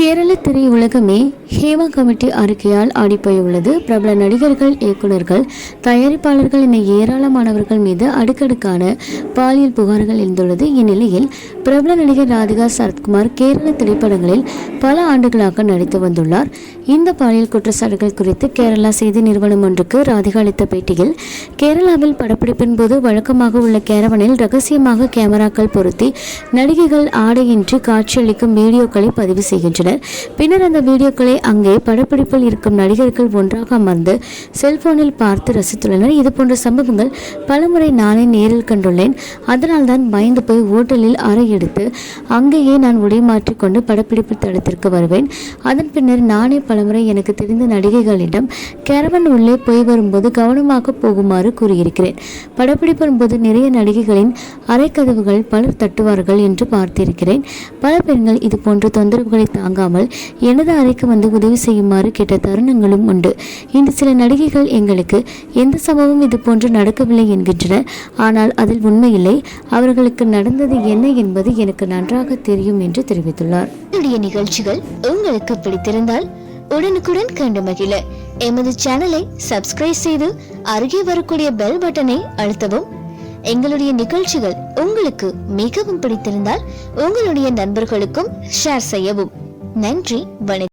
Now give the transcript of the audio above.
Kerala திரையுலகமே Hema committee அறிக்கையால் ஆடிப்போயுள்ளது பிரபல நடிகர்கள் இயக்குனர்கள் தயாரிப்பாளர்கள் என ஏராளமானவர்கள் மீது அடுக்கடுக்கான பாலியல் புகார்கள் எழுந்துள்ளது. இந்நிலையில் பிரபல நடிகர் ராதிகா சரத்குமார் கேரள திரைப்படங்களில் பல ஆண்டுகளாக நடித்து வந்துள்ளார். இந்த பாலியல் குற்றச்சாட்டுகள் குறித்து கேரளா செய்தி நிறுவனம் ஒன்றுக்கு ராதிகா அளித்த பேட்டியில் கேரளாவில் படப்பிடிப்பின் போது வழக்கமாக உள்ள கேரவனில் ரகசியமாக கேமராக்கள் பொருத்தி நடிகைகள் ஆடையின்றி காட்சியளிக்கும் வீடியோக்களை பதிவு செய்கின்றனர். பின்னர் அந்த வீடியோக்களை அங்கே படப்பிடிப்பில் இருக்கும் நடிகர்கள் ஒன்றாக அமர்ந்து செல்போனில் பார்த்து ரசித்துள்ளனர். இது போன்ற சம்பவங்கள் பலமுறை நானே நேரில் கண்டுள்ளேன். அதனால் தான் பயந்து போய் ஓட்டலில் அறை எடுத்து அங்கேயே நான் உடை மாற்றிக்கொண்டு படப்பிடிப்பு தளத்திற்கு வருவேன். அதன் பின்னர் நானே பலமுறை எனக்கு தெரிந்த நடிகைகளிடம் கேரவன் உள்ளே போய் வரும்போது கவனமாக போகுமாறு கூறியிருக்கிறேன். படப்பிடிப்பின் போது நிறைய நடிகைகளின் அரைக்கதவுகள் பலர் தட்டுவார்கள் என்று பார்த்திருக்கிறேன். பல பெண்கள் இது போன்ற தொந்தரவுகளை தாங்க தாங்காமல் எனது அறைக்கு வந்து உதவி செய்யுமாறு கேட்ட தருணங்களும் உண்டு. இன்று சில நடிகைகள் எங்களுக்கு எந்த சம்பவம் இது போன்று நடக்கவில்லை என்கின்றனர். ஆனால் அதில் உண்மையில்லை. அவர்களுக்கு நடந்தது என்ன என்பது எனக்கு நன்றாக தெரியும் என்று தெரிவித்துள்ளார். என்னுடைய நிகழ்ச்சிகள் உங்களுக்கு பிடித்திருந்தால் உடனுக்குடன் கண்டு மகிழ. எமது சேனலை சப்ஸ்கிரைப் செய்து அருகே வரக்கூடிய பெல் பட்டனை அழுத்தவும். எங்களுடைய நிகழ்ச்சிகள் உங்களுக்கு மிகவும் பிடித்திருந்தால் உங்களுடைய நண்பர்களுக்கும் ஷேர் செய்யவும். நன்றி வணக்கம்.